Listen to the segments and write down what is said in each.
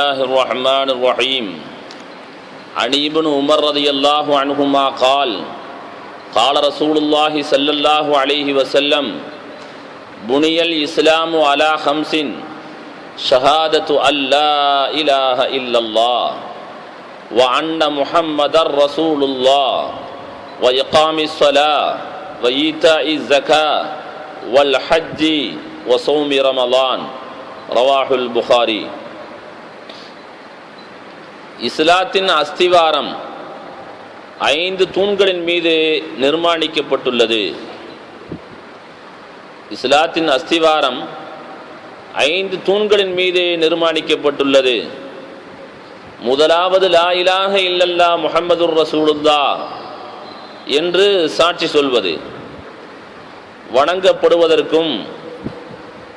الله الرحمن الرحيم عن ابن عمر رضي الله عنهما قال قال رسول الله صلى الله عليه وسلم بني الإسلام على خمس شهادة أن لا إله إلا الله وأن محمد رسول الله وإقام الصلاة وإيتاء الزكاة والحج وصوم رمضان رواه البخاري இஸ்லாத்தின் அஸ்திவாரம் ஐந்து தூண்களின் மீது நிர்மாணிக்கப்பட்டுள்ளது. இஸ்லாத்தின் அஸ்திவாரம் ஐந்து தூண்களின் மீது நிர்மாணிக்கப்பட்டுள்ளது. முதலாவது லா இலாக இல்லல்லா முஹம்மதுர் ரசூலுல்லா என்று சாட்சி சொல்வது. வணங்கப்படுவதற்கும்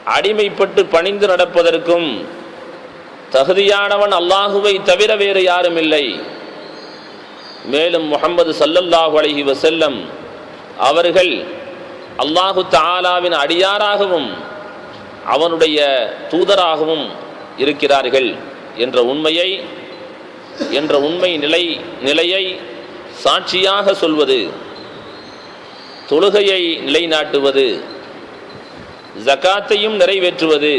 அடிமைப்பட்டு பணிந்து நடப்பதற்கும் தகுதியானவன் அல்லாஹுவை தவிர வேறு யாரும் இல்லை. மேலும் முகமது சல்லல்லாஹு அலைஹி வசல்லம் அவர்கள் அல்லாஹு தாலாவின் அடியாராகவும் அவனுடைய தூதராகவும் இருக்கிறார்கள் என்ற உண்மையை என்ற உண்மை நிலை நிலையை சாட்சியாக சொல்வது தொழுகையை நிலைநாட்டுவது ஜகாத்தையும் நிறைவேற்றுவது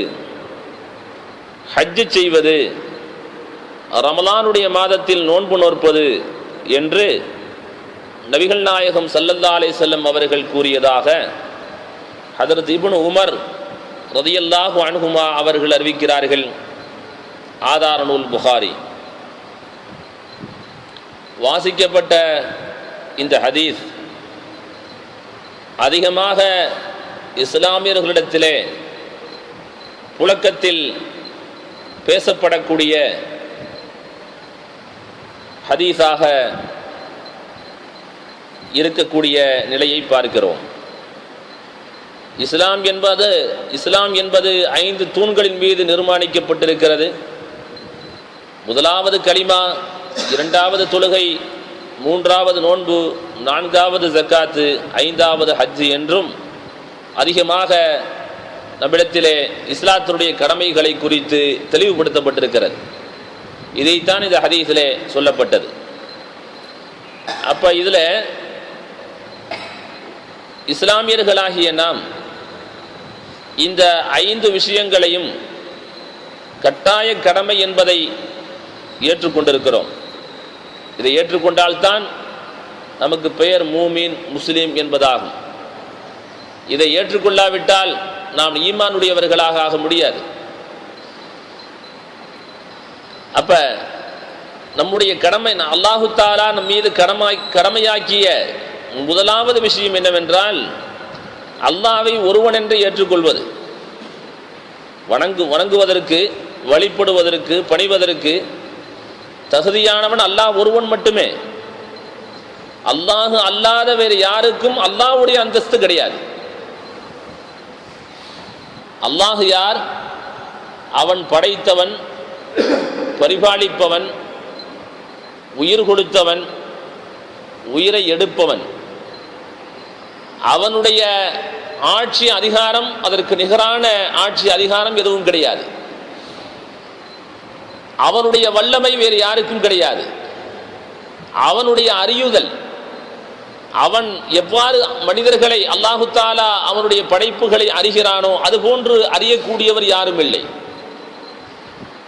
ஹஜ்ஜு செய்வது ரமலானுடைய மாதத்தில் நோன்பு நோற்பது என்று நபிகள் நாயகம் சல்லல்லா அலே செல்லம் அவர்கள் கூறியதாக ஹதரத் இப்னு உமர் ரதியல்லாஹு அணுகுமா அவர்கள் அறிவிக்கிறார்கள். ஆதார நூல் புகாரி. வாசிக்கப்பட்ட இந்த ஹதீஸ் அதிகமாக இஸ்லாமியர்களிடத்திலே புழக்கத்தில் பேசப்படக்கூடிய ஹதீஸாக இருக்கக்கூடிய நிலையை பார்க்கிறோம். இஸ்லாம் என்பது இஸ்லாம் என்பது ஐந்து தூண்களின் மீது நிர்மாணிக்கப்பட்டிருக்கிறது. முதலாவது களிமா இரண்டாவது தொழுகை மூன்றாவது நோன்பு நான்காவது ஜக்காத்து ஐந்தாவது ஹஜ்ஜு என்றும் அதிகமாக நம்மிடத்திலே இஸ்லாத்தினுடைய கடமைகளை குறித்து தெளிவுபடுத்தப்பட்டிருக்கிறது. இதைத்தான் இந்த ஹதீஸிலே சொல்லப்பட்டது. அப்ப இதுல இஸ்லாமியர்களாகிய நாம் இந்த ஐந்து விஷயங்களையும் கட்டாய கடமை என்பதை ஏற்றுக்கொண்டிருக்கிறோம். இதை ஏற்றுக்கொண்டால்தான் நமக்கு பெயர் மூமீன் முஸ்லீம் என்பதாகும். இதை ஏற்றுக்கொள்ளாவிட்டால் நாம் ஈமானுடையவர்களாக ஆக முடியாது. அப்ப நம்முடைய கடமை அல்லாஹு தாலா நம் மீது கடமாய் கடமையாக்கிய முதலாவது விஷயம் என்னவென்றால் அல்லாவை ஒருவன் என்று ஏற்றுக்கொள்வது. வணங்கு வணங்குவதற்கு வழிபடுவதற்கு பணிவதற்கு தகுதியானவன் அல்லாஹ் ஒருவன் மட்டுமே. அல்லாஹு அல்லாத வேறு யாருக்கும் அல்லாஹ்வுடைய அந்தஸ்து கிடையாது. அல்லாஹு யார்? அவன் படைத்தவன் பரிபாலிப்பவன் உயிர் கொடுத்தவன் உயிரை எடுப்பவன். அவனுடைய ஆட்சி அதிகாரம் அதற்கு நிகரான ஆட்சி அதிகாரம் எதுவும் கிடையாது. அவனுடைய வல்லமை வேறு யாருக்கும் கிடையாது. அவனுடைய அறியுதல் அவன் எவ்வாறு மனிதர்களை அல்லாஹு தாலா அவனுடைய படைப்புகளை அறிகிறானோ அதுபோன்று அறியக்கூடியவர் யாரும் இல்லை.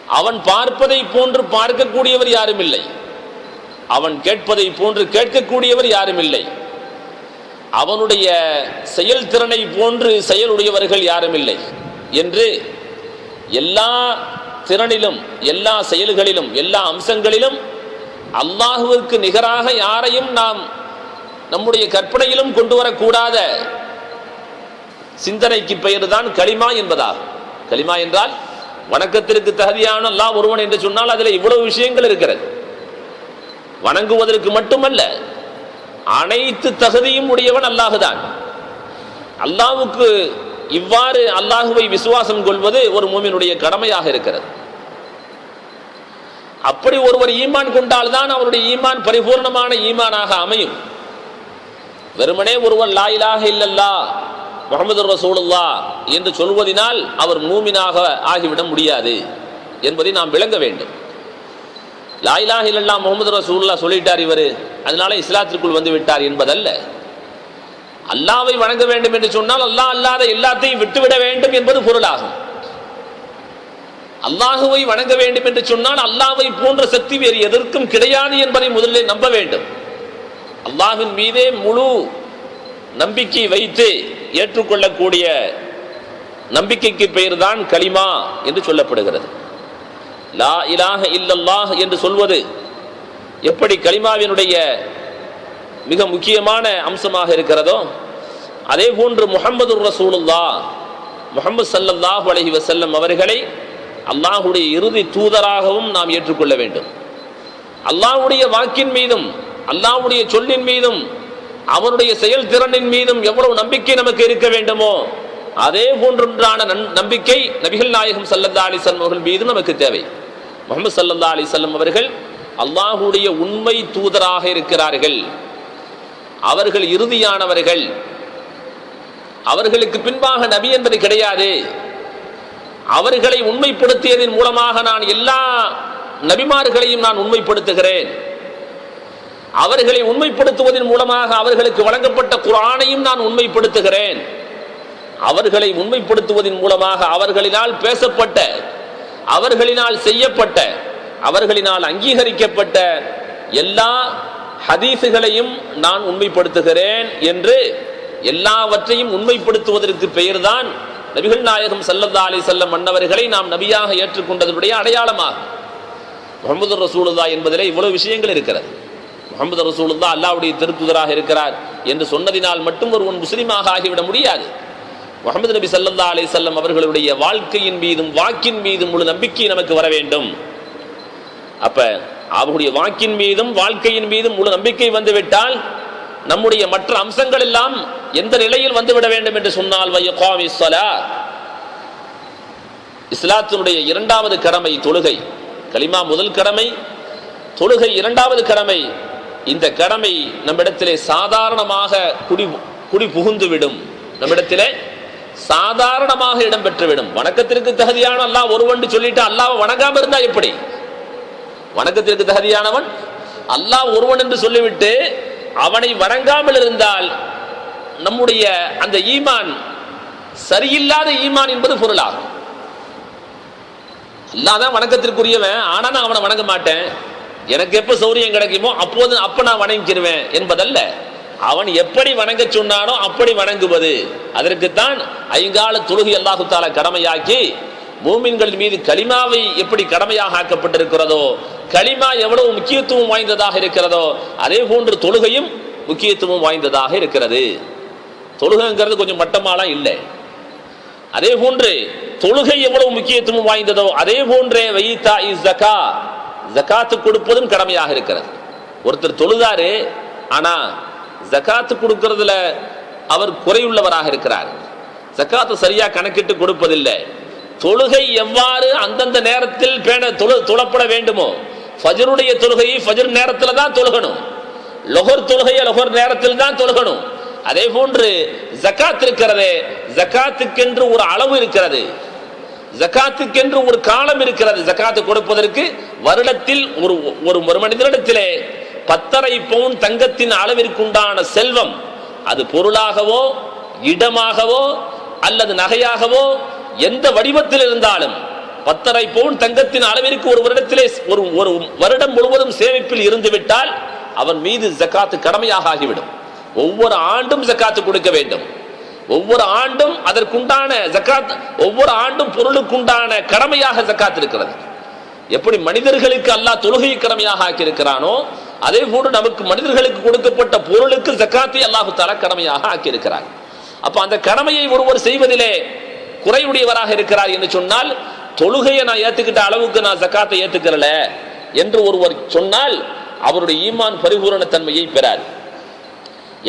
அவன் பார்ப்பதை போன்று பார்க்கக்கூடியவர் யாரும் இல்லை. அவன் கேட்பதை போன்று கேட்கக்கூடியவர் யாரும் இல்லை. அவனுடைய செயல்திறனை போன்று செயலுடையவர்கள் யாரும் இல்லை என்று எல்லா திறனிலும் எல்லா செயல்களிலும் எல்லா அம்சங்களிலும் அல்லாஹுவிற்கு நிகராக யாரையும் நாம் நம்முடைய கற்பனையிலும் கொண்டு வரக்கூடாத சிந்தனைக்கு பெயர் தான் களிமா என்பதாகும். களிமா என்றால் வணக்கத்திற்கு தகுதியான அல்லாஹ் ஒருவன் என்று சொன்னால் அதில் இவ்வளவு விஷயங்கள் இருக்கிறது. வணங்குவதற்கு மட்டுமல்ல அனைத்து தகுதியும் உடையவன் அல்லாஹுதான். அல்லாஹுக்கு இவ்வாறு அல்லாஹுவை விசுவாசம் கொள்வது ஒரு மூமினுடைய கடமையாக இருக்கிறது. அப்படி ஒருவர் ஈமான் கொண்டால்தான் அவருடைய ஈமான் பரிபூர்ணமான ஈமானாக அமையும். வெறுமனே ஒருவன் லாயிலாக இல்லல்லா முகமது ரசூலுல்லா என்று சொல்வதினால் அவர் மூமினாக ஆகிவிட முடியாது என்பதை நாம் விளங்க வேண்டும். லாயிலாக இல்லல்லா முகமது ரசூல்லா சொல்லிட்டார் இவர். அதனால இஸ்லாத்திற்குள் வந்து விட்டார் என்பதல்ல. அல்லாவை வணங்க வேண்டும் என்று சொன்னால் அல்லாஹ் அல்லாத எல்லாத்தையும் விட்டுவிட வேண்டும் என்பது பொருளாகும். அல்லாஹுவை வணங்க வேண்டும் என்று சொன்னால் அல்லாவை போன்ற சக்தி வேறு எதற்கும் கிடையாது என்பதை முதலில் நம்ப வேண்டும். அல்லாஹின் மீதே முழு நம்பிக்கை வைத்து ஏற்றுக்கொள்ளக்கூடிய நம்பிக்கைக்கு பெயர்தான் கலிமா என்று சொல்லப்படுகிறது. லா இலாக இல்லல்லாஹ் என்று சொல்வது எப்படி கலிமாவினுடைய மிக முக்கியமான அம்சமாக இருக்கிறதோ அதே போன்று முகமது ரசூலுல்லா முகமது சல்லல்லாஹு அலஹி வசல்லம் அவர்களை அல்லாஹுடைய இறுதி தூதராகவும் நாம் ஏற்றுக்கொள்ள வேண்டும். அல்லாஹுடைய வாக்கின் மீதும் அல்லாவுடைய சொல்லின் மீதும் அவருடைய செயல்திறனின் மீதும் எவ்வளவு நம்பிக்கை நமக்கு இருக்க வேண்டுமோ அதே போன்றொன்றான நன்- நம்பிக்கை நபிகள் நாயகம் சல்லல்லா அலிசல்லம் அவர்கள் மீது நமக்கு தேவை. முகமது சல்லல்லா அலிசல்லம் அவர்கள் அல்லாஹுடைய உண்மை தூதராக இருக்கிறார்கள். அவர்கள் இறுதியானவர்கள். அவர்களுக்கு பின்பாக நபி என்பது கிடையாது. அவர்களை உண்மைப்படுத்தியதன் மூலமாக நான் எல்லா நபிமார்களையும் நான் உண்மைப்படுத்துகிறேன். அவர்களை உண்மைப்படுத்துவதன் மூலமாக அவர்களுக்கு வழங்கப்பட்ட குரானையும் நான் உண்மைப்படுத்துகிறேன். அவர்களை உண்மைப்படுத்துவதன் மூலமாக அவர்களினால் பேசப்பட்ட அவர்களினால் செய்யப்பட்ட அவர்களினால் அங்கீகரிக்கப்பட்ட எல்லா ஹதீசுகளையும் நான் உண்மைப்படுத்துகிறேன் என்று எல்லாவற்றையும் உண்மைப்படுத்துவதற்கு பெயர்தான் நபிகள் நாயகம் சல்லல்லா அலி செல்லம் மன்னவர்களை நாம் நபியாக ஏற்றுக்கொண்டதனுடைய அடையாளமாக முகமது ரசூலுதா என்பதிலே இவ்வளவு விஷயங்கள் இருக்கிறது. முகமது ரசூலுல்லா அல்லாவுடைய திருத்துதராக இருக்கிறார் என்று சொன்னதினால் மட்டும் ஒருவன் முஸ்லீமாக ஆகிவிட முடியாது. முகமது நபி சல்லா அலி சொல்லம் அவர்களுடைய வாழ்க்கையின் மீதும் வாக்கின் மீதும் முழு நம்பிக்கை நமக்கு வர வேண்டும். அப்ப அவருடைய வாக்கின் மீதும் வாழ்க்கையின் மீதும் முழு நம்பிக்கை வந்துவிட்டால் நம்முடைய மற்ற அம்சங்கள் எல்லாம் எந்த நிலையில் வந்துவிட வேண்டும் என்று சொன்னால் இஸ்லாத்தினுடைய இரண்டாவது கடமை தொழுகை. கலிமா முதல் கடமை தொழுகை இரண்டாவது கடமை. இந்த கடமை நம்மிடத்திலே சாதாரணமாக குடி குடி புகுந்துவிடும். நம்மிடத்திலே சாதாரணமாக இடம்பெற்றுவிடும். வணக்கத்திற்கு தகுதியான அல்லாஹ் ஒருவன் சொல்லிட்டு அல்லாவை வணங்காம இருந்தா எப்படி? வணக்கத்திற்கு தகுதியானவன் அல்லாஹ் ஒருவன் என்று சொல்லிவிட்டு அவனை வணங்காமல் இருந்தால் நம்முடைய அந்த ஈமான் சரியில்லாத ஈமான் என்பது பொருளாகும். அல்லாதான் வணக்கத்திற்குரியவன். ஆனா நான் அவனை வணங்க மாட்டேன். எனக்கு எப்ப சௌரியம் கிடைக்குமோ அப்போது அப்ப நான் வணங்கிடுவேன் என்பதல்ல. அவன் எப்படி வணங்க சொன்னானோ அப்படி வணங்குவது. அதற்குத்தான் ஐங்கால தொழுகை அல்லாஹுத்தால கடமையாக்கி மூமின்கள் மீது களிமாவை எப்படி கடமையாக ஆக்கப்பட்டிருக்கிறதோ களிமா எவ்வளவு முக்கியத்துவம் வாய்ந்ததாக இருக்கிறதோ அதே போன்று தொழுகையும் முக்கியத்துவம் வாய்ந்ததாக இருக்கிறது. தொழுகைங்கிறது கொஞ்சம் மட்டமாலாம் இல்லை. அதே போன்று தொழுகை எவ்வளவு முக்கியத்துவம் வாய்ந்ததோ அதே போன்றே வைத்தா இஸ் ஜக்காத்து ஜகாத்து கொடுப்பதும் கடமையாக இருக்கிறது. ஒருத்தர் தொழுதாரு ஆனா ஜகாத்து கொடுக்கறதுல அவர் குறையுள்ளவராக இருக்கிறார். ஜகாத்து சரியா கணக்கிட்டு கொடுப்பதில்லை. தொழுகை எவ்வாறு அந்தந்த நேரத்தில் பேண தொழு தொழப்பட வேண்டுமோ? ஃபஜருடைய தொழுகையை ஃபஜர் நேரத்தில் தான் தொழுகணும். லொஹர் தொழுகையை லொஹர் நேரத்தில் தான் தொழுகணும். அதே போன்று ஜக்காத் இருக்கிறதே ஜகாத்துக்கென்று ஒரு அளவு இருக்கிறது. ஜகாத்துக்கென்று ஒரு காலம் இருக்கிறது. ஜகாத்து கொடுப்பதற்கு வருடத்தில் ஒரு ஒரு ஒரு மனிதனிடத்திலே பத்தரை பவுன் தங்கத்தின் அளவிற்குண்டான செல்வம் அது பொருளாகவோ இடமாகவோ அல்லது நகையாகவோ எந்த வடிவத்தில் இருந்தாலும் பத்தரை பவுன் தங்கத்தின் அளவிற்கு ஒரு வருடத்திலே ஒரு ஒரு வருடம் முழுவதும் சேமிப்பில் இருந்து விட்டால் அவன் மீது ஜக்காத்து கடமையாக ஆகிவிடும். ஒவ்வொரு ஆண்டும் ஜக்காத்து கொடுக்க வேண்டும். ஒவ்வொரு ஆண்டும் அதற்குண்டான ஜக்காத் ஒவ்வொரு ஆண்டும் பொருளுக்குண்டான கடமையாக ஜக்காத் இருக்கிறது. எப்படி மனிதர்களுக்கு அல்லாஹ் தொழுகையை கடமையாக ஆக்கியிருக்கிறானோ அதே போன்று நமக்கு மனிதர்களுக்கு கொடுக்கப்பட்ட பொருளுக்கு ஜக்காத்தை அல்லாஹு தாலா கடமையாக ஆக்கியிருக்கிறார். அப்ப அந்த கடமையை ஒருவர் செய்வதிலே குறையுடையவராக இருக்கிறார் என்று சொன்னால் தொழுகையை நான் ஏத்துக்கிட்ட அளவுக்கு நான் ஜக்காத்தை ஏத்துக்கிறல என்று ஒருவர் சொன்னால் அவருடைய ஈமான் பரிபூரண தன்மையை பெறார்.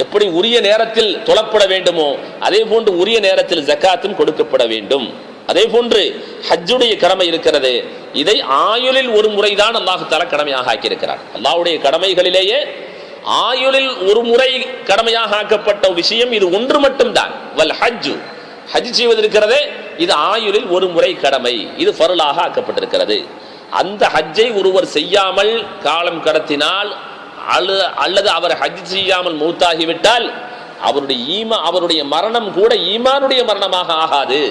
எப்படி உரிய நேரத்தில் தொழப்பட வேண்டுமோ அதே போன்று உரிய நேரத்தில் ஜக்காத்தும் கொடுக்கப்பட வேண்டும். அதே போன்று ஹஜ்ஜுடைய கடமை இருக்கிறது இதை ஆயுளில் ஒரு முறைதான் அல்லாஹு தர கடமையாக ஆக்கியிருக்கிறார். அல்லாவுடைய கடமைகளிலேயே ஆயுளில் ஒரு முறை கடமையாக ஆக்கப்பட்ட விஷயம் இது ஒன்று மட்டும்தான். வல் ஹஜ்ஜு ஹஜ் செய்வது இருக்கிறதே இது ஆயுளில் ஒரு முறை கடமை இது ஃபருளாக ஆக்கப்பட்டிருக்கிறது. அந்த ஹஜ்ஜை ஒருவர் செய்யாமல் காலம் கடத்தினால் அல்லது அவர் ஹஜ் செய்யாமல் மூத்தாகிவிட்டால் அவருடைய ஈமா அவருடைய மரணம் கூட ஈமானுடைய மரணமாக ஆகாது.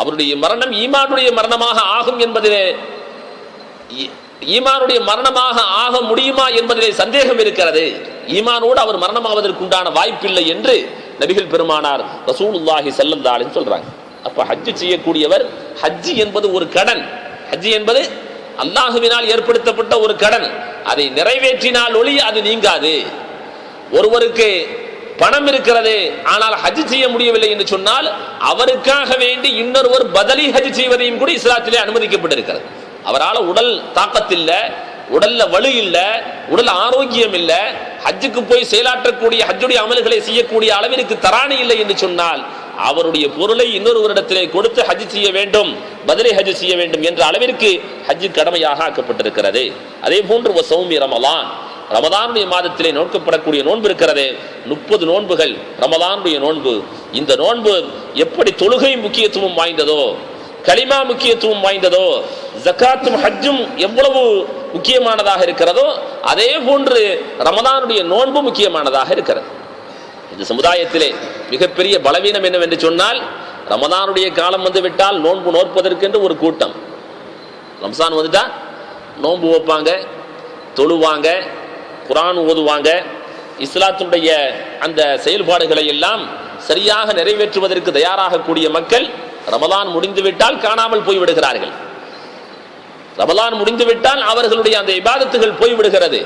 அவருடைய மரணம் ஈமானுடைய மரணமாக ஆகும் என்பதிலே ஈமானுடைய மரணமாக ஆக முடியுமா என்பதிலே சந்தேகம் இருக்கிறது. ஈமானோடு அவர் மரணமாவதற்குண்டான வாய்ப்பில்லை என்று நபிகள் பெருமானார் ரசூலுல்லாஹி ஸல்லல்லாஹு சொல்றாங்க. அப்ப ஹஜ் செய்யக்கூடியவர் ஹஜ்ஜி என்பது ஒரு கடன். ஹஜ்ஜி என்பது அல்லாஹுவினால் ஏற்படுத்தப்பட்ட ஒரு கடன். அதை நிறைவேற்றினால் ஒளி அது நீங்காது. ஒருவருக்கு பணம் இருக்கிறது ஆனால் ஹஜ் செய்ய முடியவில்லை என்று சொன்னால் அவருக்காக வேண்டி இன்னொருவர் பதிலி ஹஜ் செய்வதையும் கூட இஸ்லாத்திலே அனுமதிக்கப்பட்டிருக்கிறது. அவரால் உடல் தாக்கத்தில்ல உடல்ல வலு இல்லை உடல் ஆரோக்கியம் இல்லை ஹஜ்ஜுக்கு போய் செயலாற்றக்கூடிய ஹஜ்ஜுடைய அமல்களை செய்யக்கூடிய அளவிற்கு தராணி இல்லை என்று சொன்னால் அவருடைய பொருளை இன்னொருவரிடத்திலே கொடுத்து ஹஜ் செய்ய வேண்டும் பதிலை ஹஜ் செய்ய வேண்டும் என்ற அளவிற்கு ஹஜ் கடமையாக ஆக்கப்பட்டிருக்கிறது. அதே போன்று சௌமி ரமலான். ரமதானுடைய மாதத்திலே நோக்கப்படக்கூடிய நோன்பு இருக்கிறது முப்பது நோன்புகள் ரமதானுடைய நோன்பு. இந்த நோன்பு எப்படி தொழுகை முக்கியத்துவம் வாய்ந்ததோ கலிமா முக்கியத்துவம் வாய்ந்ததோ ஜக்காத்தும் ஹஜ்ஜும் எவ்வளவு முக்கியமானதாக இருக்கிறதோ அதே போன்று ரமதானுடைய நோன்பு முக்கியமானதாக இருக்கிறது. இந்த சமுதாயத்திலே மிகப்பெரிய பலவீனம் என்னவென்று சொன்னால் ரமதானுடைய காலம் வந்து விட்டால் நோன்பு நோற்பதற்கென்று ஒரு கூட்டம். ரம்சான் வந்துட்டா நோன்பு வைப்பாங்க தொழுவாங்க குரான் ஓதுவாங்க. இஸ்லாத்தினுடைய அந்த செயல்பாடுகளை எல்லாம் சரியாக நிறைவேற்றுவதற்கு தயாராகக்கூடிய மக்கள் ரமலான் முடிந்துவிட்டால் காணாமல் போய் விடுகிறார்கள் ரமலான் முடிந்துவிட்டால் அவர்களுடைய அந்த இபாதத்துகள் போய்விடுகிறது.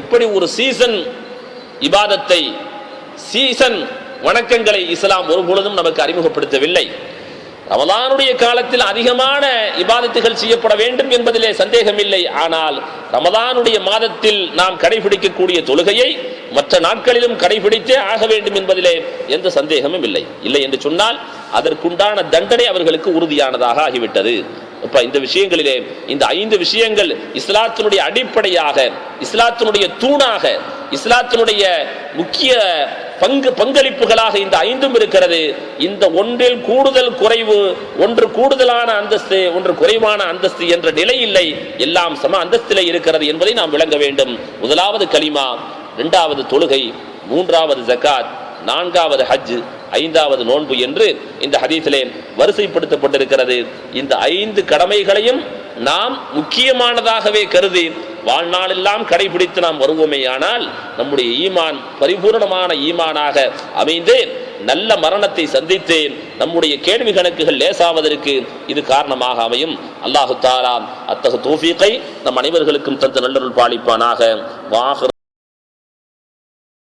இப்படி ஒரு சீசன் இபாதத்தை சீசன் வணக்கங்களை இஸ்லாம் ஒருபொழுதும் நமக்கு அறிமுகப்படுத்தவில்லை. ரமதானுடைய காலத்தில் அதிகமான இபாதத்துகள் செய்யப்பட வேண்டும் என்பதிலே சந்தேகமில்லை. ஆனால் ரமதானுடைய மாதத்தில் நாம் கடைபிடிக்கக்கூடிய தொழுகையை மற்ற நாட்களிலும் கடைபிடித்தே ஆக வேண்டும் என்பதிலே எந்த சந்தேகமும் இல்லை. இல்லை என்று சொன்னால் அதற்குண்டான தண்டனை அவர்களுக்கு உறுதியானதாக ஆகிவிட்டது. இப்ப இந்த விஷயங்களிலே இந்த ஐந்து விஷயங்கள் இஸ்லாத்தினுடைய அடிப்படையாக இஸ்லாத்தினுடைய தூணாக இஸ்லாத்தினுடைய முக்கிய பங்கு பங்களிப்புகளாக இந்த ஐந்தும் இருக்கிறது. இந்த ஒன்றில் கூடுதல் குறைவு ஒன்று கூடுதலான அந்தஸ்து ஒன்று குறைவான அந்தஸ்து என்ற நிலை இல்லை. எல்லாம் சம அந்தஸ்திலே இருக்கிறது என்பதை நாம் விளங்க வேண்டும். முதலாவது கலிமா இரண்டாவது தொழுகை மூன்றாவது ஜக்காத் நான்காவது ஹஜ் ஐந்தாவது நோன்பு என்று இந்த ஹதீஸிலே வரிசைப்படுத்தப்பட்டிருக்கிறது. இந்த ஐந்து கடமைகளையும் நாம் முக்கியமானதாகவே கருதி வாழ்நாளெல்லாம் கடைபிடித்து நாம் வருவோமேயானால் நம்முடைய ஈமான் பரிபூர்ணமான ஈமானாக அமைந்தேன். நல்ல மரணத்தை சந்தித்தேன். நம்முடைய கேள்வி கணக்குகள் லேசாவதற்கு இது காரணமாக அமையும். அல்லாஹு தாரா அத்தகு தோஃபீக்கை நம் அனைவர்களுக்கும் தந்த நல்லருள் பாலிப்பானாக. வாக